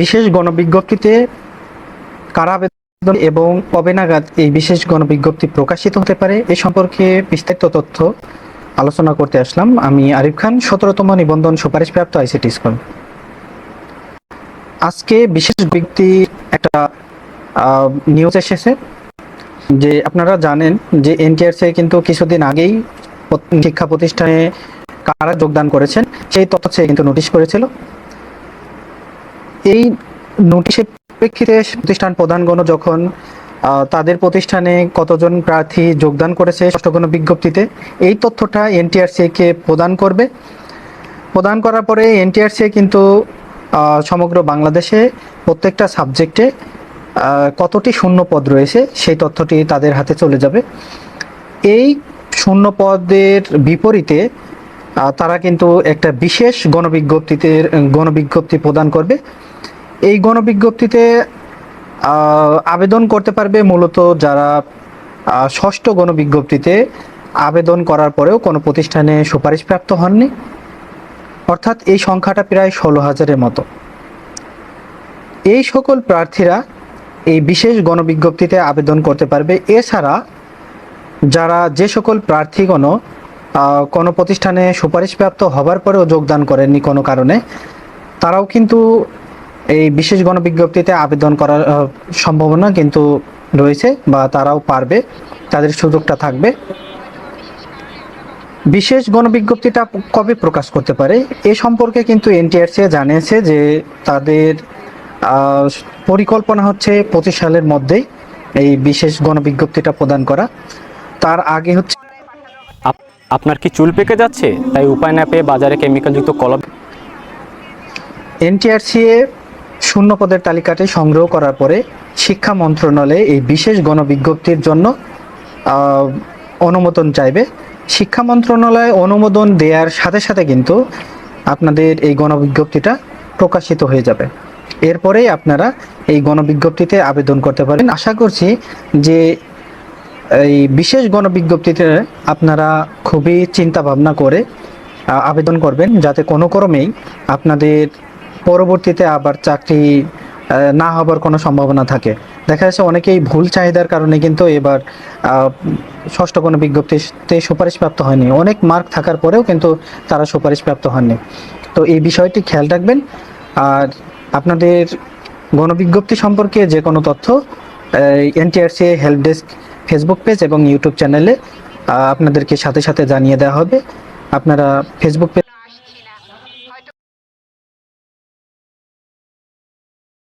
বিশেষ গণবিজ্ঞপ্তিতে কারা আবেদন এবং কবে নাগাদ এই বিশেষ গণবিজ্ঞপ্তি প্রকাশিত হতে পারে। এ সম্পর্কে বিস্তারিত তথ্য আলোচনা করতে আসলাম। আমি আরিফ খান, সতেরোতম নিবন্ধন সুপারিশপ্রাপ্ত আইসিটি স্কুল। আজকে বিশেষ ব্যক্তি একটা নিউজ এসেছে যে আপনারা জানেন যে এনটিআরসি কিন্তু কিছুদিন আগেই শিক্ষা প্রতিষ্ঠানে কারা যোগদান করেছেন, সেই তথ্য চেয়ে কিন্তু নোটিশ করেছিল। এই নোটিশের প্রেক্ষিতে প্রতিষ্ঠান প্রধানগণ যখন তাদের প্রতিষ্ঠানে কতজন প্রার্থী যোগদান করেছে ষষ্ঠ গণ বিজ্ঞপ্তিতে, এই তথ্যটা এনটিআরসি কে প্রদান করবে। প্রদান করার পরে এনটিআরসি কিন্তু সমগ্র বাংলাদেশে প্রত্যেকটা সাবজেক্টে কতটি শূন্য পদ রয়েছে সেই তথ্যটি তাদের হাতে চলে যাবে। এই শূন্য পদের বিপরীতে তারা কিন্তু একটা বিশেষ গণবিজ্ঞপ্তিতে, গণবিজ্ঞপ্তি প্রদান করবে। এই গণবিজ্ঞপ্তিতে আবেদন করতে পারবে মূলত যারা ষষ্ঠ গণবিজ্ঞপ্তিতে আবেদন করার পরেও কোনো প্রতিষ্ঠানে সুপারিশপ্রাপ্ত হননি। অর্থাৎ এই সংখ্যাটা প্রায় ষোলো হাজারের মতো। এই সকল প্রার্থীরা এই বিশেষ গণবিজ্ঞপ্তিতে আবেদন করতে পারবে। এছাড়া যারা যে সকল প্রার্থীগণ কোনো প্রতিষ্ঠানে সুপারিশপ্রাপ্ত হবার পরেও যোগদান করেননি কোনো কারণে। তারাও কিন্তু এই বিশেষ গণবিজ্ঞপ্তিতে আবেদন করার সম্ভাবনা কিন্তু রয়েছে বা তারাও পারবে, তাদের সুযোগটা থাকবে। বিশেষ গণবিজ্ঞপ্তিটা কবে প্রকাশ করতে পারে? এ সম্পর্কে কিন্তু এনটিআরসি জানিয়েছে যে তাদের পরিকল্পনা হচ্ছে পঁচিশ সালের মধ্যেই এই বিশেষ গণবিজ্ঞপ্তিটা প্রদান করা। তার আগে হচ্ছে আপনার কি চুল পেকে যাচ্ছে? তাই উপায় না পেয়ে বাজারে কেমিক্যালযুক্ত কলম এনটিআরসি শূন্য পদের তালিকাটি সংগ্রহ করার পরে শিক্ষা মন্ত্রণালয়ে এই বিশেষ গণবিজ্ঞপ্তির জন্য অনুমোদন চাইবে। শিক্ষা মন্ত্রণালয় অনুমোদন দেওয়ার সাথে সাথে কিন্তু আপনাদের এই গণবিজ্ঞপ্তিটা প্রকাশিত হয়ে যাবে। এরপরেই আপনারা এই গণবিজ্ঞপ্তিতে আবেদন করতে পারেন। আশা করছি যে এই বিশেষ গণবিজ্ঞপ্তিতে আপনারা খুবই চিন্তা ভাবনা করে আবেদন করবেন যাতে কোনো ক্রমেই আপনাদের পরবর্তীতে আবার চাকরি না হবার কোনো সম্ভাবনা থাকে। দেখা যাচ্ছে অনেকেই ভুল চাহিদার কারণে কিন্তু এবার ষষ্ঠ কোনো বিজ্ঞপ্তিতে সুপারিশপ্রাপ্ত হয়নি। অনেক মার্ক থাকার পরেও কিন্তু তারা সুপারিশপ্রাপ্ত হননি। তো এই বিষয়টি খেয়াল রাখবেন। আর আপনাদের গণবিজ্ঞপ্তি সম্পর্কে যে কোনো তথ্য NTRC help desk, Facebook page এবং ইউটিউব চ্যানেলে আপনাদেরকে সাথে সাথে জানিয়ে দেওয়া হবে। আপনারা ফেসবুক